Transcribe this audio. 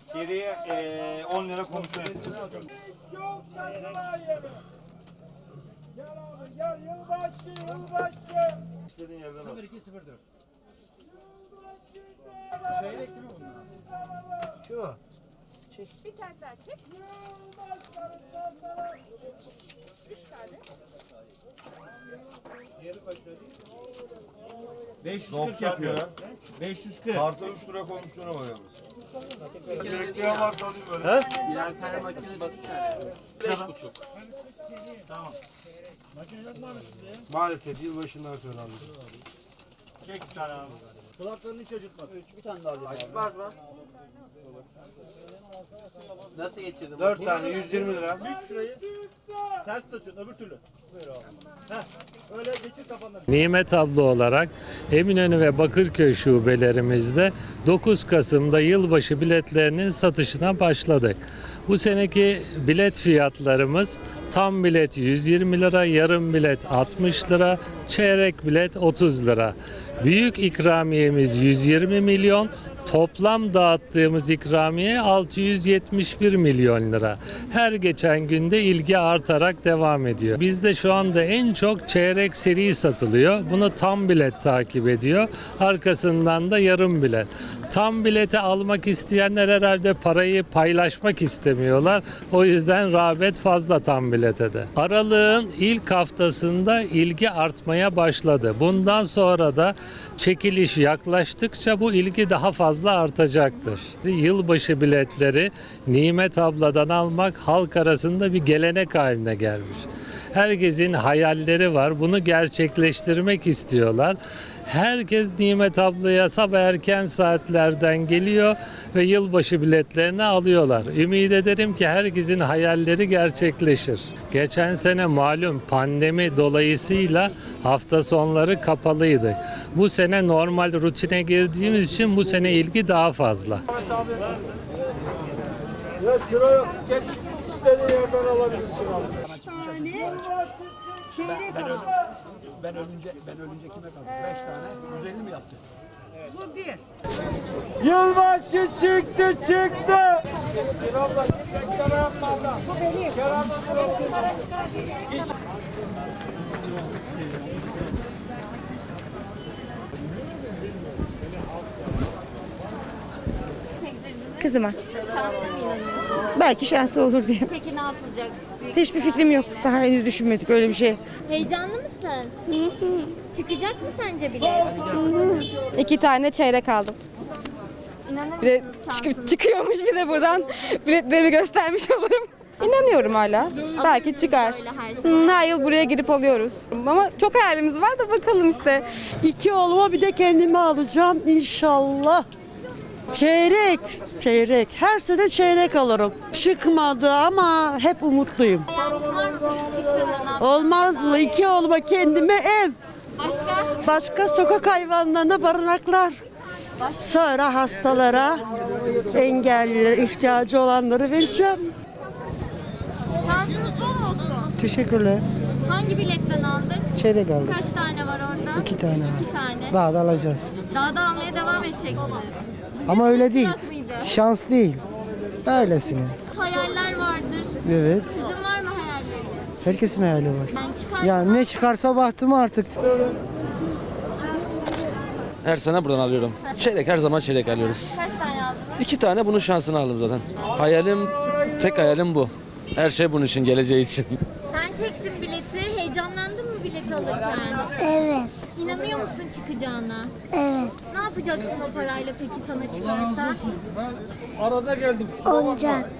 Seriye eee 10 lira komisyon yapıyor. Yok satma yeri. Gel abi gel yılbaşı yılbaşı. İstediğin yerden al. 0204. Bir tane daha çek. Üç tane. 540 yapıyor. 540. Artı 3 lira komisyonu var yalnız. Bekleyen varsa alayım böyle. Maalesef yılbaşından sonra aldım. Çek bir tane abi. Kulaklarını hiç acıtmaz. Bir tane daha alayım. Acıtmaz mı? Nasıl geçirdim? 4 tane 120 lira. Şurayı ters tutuyorsun öbür türlü. Buyur abi. Heh. Öyle geçir kafandan. Nimet abla olarak Eminönü ve Bakırköy şubelerimizde 9 Kasım'da yılbaşı biletlerinin satışına başladık. Bu seneki bilet fiyatlarımız tam bilet 120 lira, yarım bilet 60 lira, çeyrek bilet 30 lira. Büyük ikramiyemiz 120 milyon, Toplam dağıttığımız ikramiye 671 milyon lira. Her geçen günde ilgi artarak devam ediyor. Bizde şu anda en çok çeyrek seri satılıyor. Bunu tam bilet takip ediyor. Arkasından da yarım bilet. Tam bileti almak isteyenler herhalde parayı paylaşmak istemiyorlar. O yüzden rağbet fazla tam bilete de. Aralığın ilk haftasında ilgi artmaya başladı. Bundan sonra da çekiliş yaklaştıkça bu ilgi daha fazla artacaktır. Yılbaşı biletleri Nimet abladan almak halk arasında bir gelenek haline gelmiş. Herkesin hayalleri var. Bunu gerçekleştirmek istiyorlar. Herkes Nimet ablaya sabah erken saatlerden geliyor ve yılbaşı biletlerini alıyorlar. Ümit ederim ki herkesin hayalleri gerçekleşir. Geçen sene malum pandemi dolayısıyla hafta sonları kapalıydı. Bu sene normal rutine girdiğimiz için bu sene ilgi daha fazla. Ya sıra yok. Geç istediğin yerden alabilirsin abi. tane çeyrek alalım. Ben ölünce ben ölünce kime kaldı? 5 tane 150 mi yaptı? Bu bir. Yılbaşı çıktı çıktı. Bu benim. Gel abla. Çektirdiniz. Kızıma. Şansına mı inanıyorsun? Belki şanslı olur diye. Peki ne yapılacak? Bir- Hiçbir fikrim yok. Daha henüz düşünmedik öyle bir şey. Heyecanlı mısın? Çıkacak mı sence bilet? İki tane çeyrek aldım. İnanır Bir de mısınız çıkıp, şansınıza? çıkıyormuş bir de buradan biletlerimi göstermiş olurum. İnanıyorum hala. Belki çıkar. böyle her zaman? Hı, Her yıl buraya girip alıyoruz. Ama çok hayalimiz var da bakalım işte. İki oğluma bir de kendime alacağım inşallah. Çeyrek, çeyrek. Her sene çeyrek alırım. Çıkmadı ama hep umutluyum. Olmaz mı? İki oğluma kendime ev. Başka? Başka sokak hayvanlarına barınaklar. Sonra hastalara, engellilere, ihtiyacı olanları vereceğim. Şansınız bol olsun. Teşekkürler. Hangi biletten aldık? Çeyrek aldım. Kaç tane var orada? İki tane var. İki tane. Daha da alacağız. Daha da almaya devam edeceksiniz. Ama öyle değil. mıydı? Şans değil. Öylesine. Hayaller vardır. Evet. Sizin var mı hayalleriniz? Herkesin hayali var. Ben çıkar Yani ne çıkarsa bahtım artık. Her sene buradan alıyorum. Çeyrek her zaman çeyrek alıyoruz. Kaç tane aldınız? İki tane bunun şansını aldım zaten. Hayalim, tek hayalim bu. Her şey bunun için, geleceği için. Sen çektin bileti. Bileti alırken? Evet, İnanıyor musun çıkacağına? evet. Ne yapacaksın o parayla peki sana çıkarsa? Arada geldim. Oyuncak.